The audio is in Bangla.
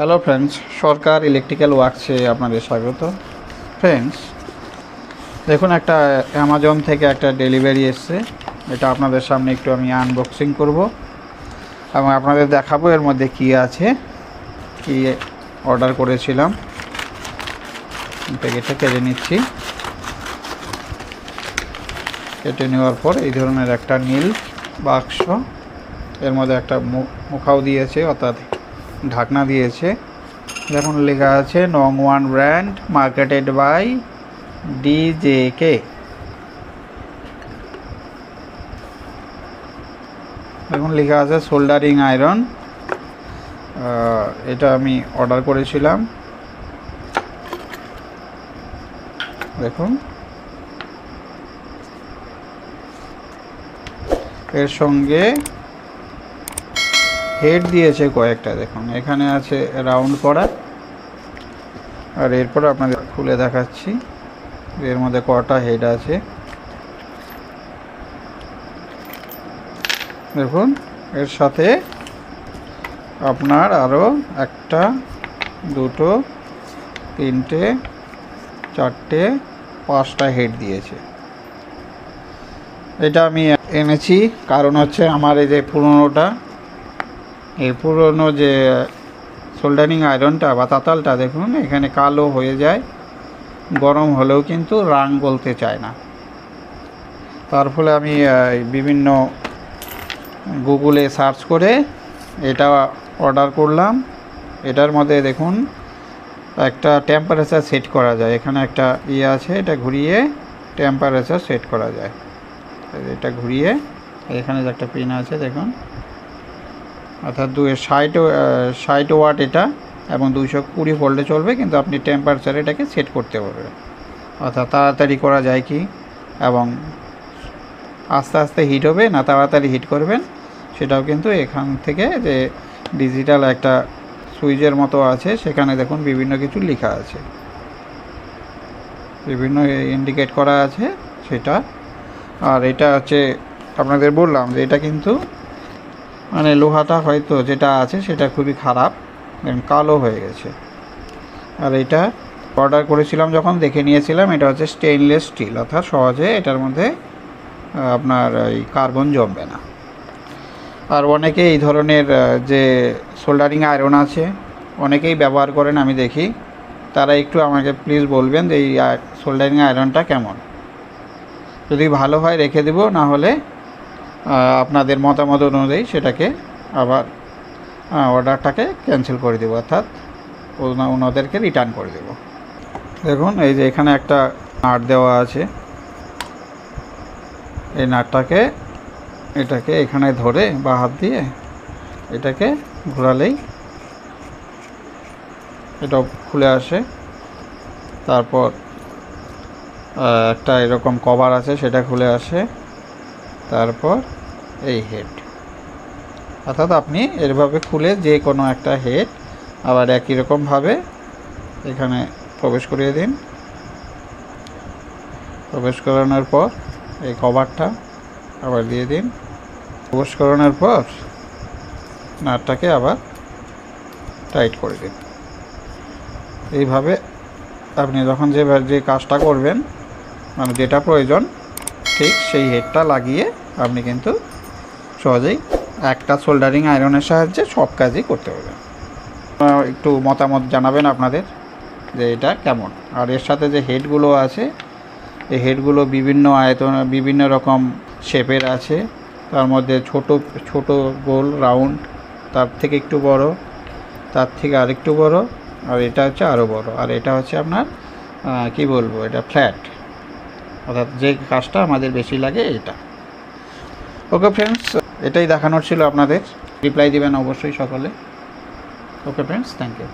হ্যালো ফ্রেন্ডস সরকার ইলেকট্রিক্যাল ওয়ার্কসে আপনাদের স্বাগত। ফ্রেন্ডস দেখুন একটা অ্যামাজন থেকে একটা ডেলিভারি এসছে। এটা আপনাদের সামনে একটু আমি আনবক্সিং করব। এবং আপনাদের দেখাবো এর মধ্যে কি আছে, কি অর্ডার করেছিলাম। প্যাকেটটা কেটে নিচ্ছি। কেটে নেওয়ার পর এই ধরনের একটা নীল বাক্স। এর মধ্যে একটা মুখ- মুখাও দিয়েছে, অর্থাৎ ঢাকনা দিয়েছে। দেখুন, লেখা আছে নং one brand, marketed by DJK. দেখুন, লেখা আছে সোল্ডারিং আয়রন। এটা আমি অর্ডার করেছিলাম। দেখুন। এর সঙ্গে হেড দিয়েছে কয়েকটা, দেখুন। এখানে আছে রাউন্ড করা। আর এরপর আপনাদের খুলে দেখাচ্ছি। এর মধ্যে কটা হেড আছে। দেখুন, এর সাথে আপনার আরও একটা, দুটো, তিনটে, চারটে, পাঁচটা হেড দিয়েছে। এটা আমি এনেছি, কারণ হচ্ছে আমার এই যে পুরোনোটা এই পুরনো যে সোল্ডারিং আয়রনটা বা তাতালটা দেখুন, এখানে কালো হয়ে যায়, গরম হলেও কিন্তু রাং বলতে চায় না। তার ফলে আমি বিভিন্ন গুগলে সার্চ করে এটা অর্ডার করলাম। এটার মধ্যে দেখুন, একটা টেম্পারেচার সেট করা যায়। এখানে একটা ইয়ে আছে, এটা ঘুরিয়ে টেম্পারেচার সেট করা যায়। এটা ঘুরিয়ে, এখানে যে একটা পিন আছে, দেখুন। অর্থাৎ দু ষাট ষাট ওয়াট এটা এবং দুইশো কুড়ি ভোল্টে চলবে, কিন্তু আপনি টেম্পারেচার এটাকে সেট করতে পারবেন। অর্থাৎ তাড়াতাড়ি করা যায় কি? এবং আস্তে আস্তে হিট হবে, না তাড়াতাড়ি হিট করবেন, সেটাও কিন্তু এখান থেকে যে ডিজিটাল একটা সুইচের মতো আছে, সেখানে দেখুন বিভিন্ন কিছু লেখা আছে। বিভিন্ন ইন্ডিকেট করা আছে সেটা। আর এটা হচ্ছে, আপনাদের বললাম যে এটা কিন্তু মানে লোহাটা হয়তো যেটা আছে সেটা খুবই খারাপ কালো হয়ে গেছে। আর এটা অর্ডার করেছিলাম যখন, দেখে নিয়েছিলাম, এটা হচ্ছে স্টেইনলেস স্টিল অর্থাৎ সহজে এটার মধ্যে আপনার এই কার্বন জমবে না। আর অনেকে এই ধরনের যে সোল্ডারিং আয়রন আছে, অনেকেই ব্যবহার করেন, আমি দেখি। তারা একটু আমাকে প্লিজ বলবেন যে এই সোল্ডারিং আয়রনটা কেমন? যদি ভালো হয় রেখে দেবো, না হলে আপনাদের মতামত অনুযায়ী সেটাকে আবার অর্ডারটাকে ক্যান্সেল করে দেবো, অর্থাৎ ওনাদেরকে রিটার্ন করে দেবো। দেখুন, এই যে এখানে একটা নাট দেওয়া আছে। এই নাটটাকে, এটাকে এখানে ধরে বা হাত দিয়ে এটাকে ঘোরালেই এটা খুলে আসে। তারপর একটা এরকম কভার আছে, সেটা খুলে আসে। তারপর এই হেড অর্থাৎ আপনি এরভাবে খুলে যে কোনো একটা হেড আবার একই রকমভাবে এখানে প্রবেশ করিয়ে দিন। প্রবেশ করানোর পর এই কভারটা আবার দিয়ে দিন। প্রবেশ করানোর পর নাটটাকে আবার টাইট করে দিন। এইভাবে আপনি যখন যে যে কাজটা করবেন মানে যেটা প্রয়োজন ঠিক সেই হেডটা লাগিয়ে আপনি কিন্তু সহজেই একটা সোল্ডারিং আয়রনের সাহায্যে সব কাজই করতে পারবেন। একটু মতামত জানাবেন আপনাদের যে এটা কেমন। আর এর সাথে যে হেডগুলো আছে, এই হেডগুলো বিভিন্ন আয়তন, বিভিন্ন রকম শেপের আছে। তার মধ্যে ছোট ছোট গোল রাউন্ড তার থেকে একটু বড়, তার থেকে আরেকটু বড়, আর এটা হচ্ছে আরও বড়। আর এটা হচ্ছে আপনার কি বলব, এটা ফ্ল্যাট অর্থাৎ যে কাজটা আমাদের বেশি লাগে এটা। ওকে ফ্রেন্ডস এটাই দেখানোর ছিল আপনাদের। রিপ্লাই দেবেন অবশ্যই সকলে। Okay friends thank you